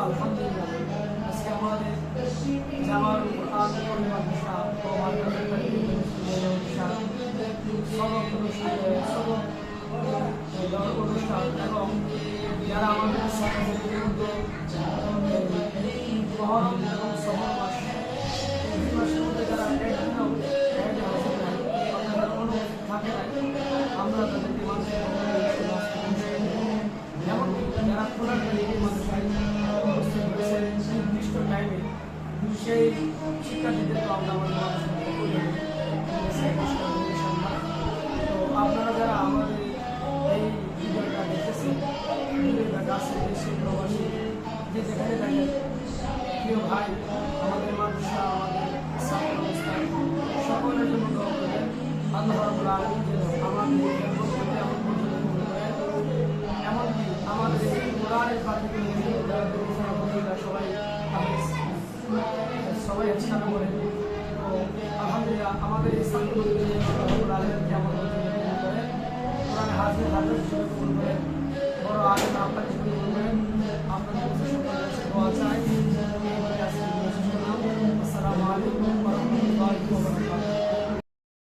আলহামদুলিল্লাহ আজকে আমাদের অনুষ্ঠান এবং যারা আমাদের মহরম এবং সহর মাস এই মাসের মধ্যে যারা থাকে আমরা তাদেরকে মানুষের সেই শিক্ষার্থীদেরকে আমরা আমাদের মানুষের তো আপনারা যারা আমাদের এই ভিডিওটা দেখেছেন ভিডিওটা কাছে দেশে প্রবাসী যে যেখানে দেখেন প্রিয় ভাই আমাদের মানুষরা আমাদের ছাত্র সকলের জন্য দোয়া করবেন আল্লাহ যেন আমাদের এমন আমাদের এই কোরআনের পাখিগুলো একসাথে করেন তো আলহামদুলিল্লাহ আমাদের এই রাবুল আলমী কেমন হাজার হাজির হিসেবে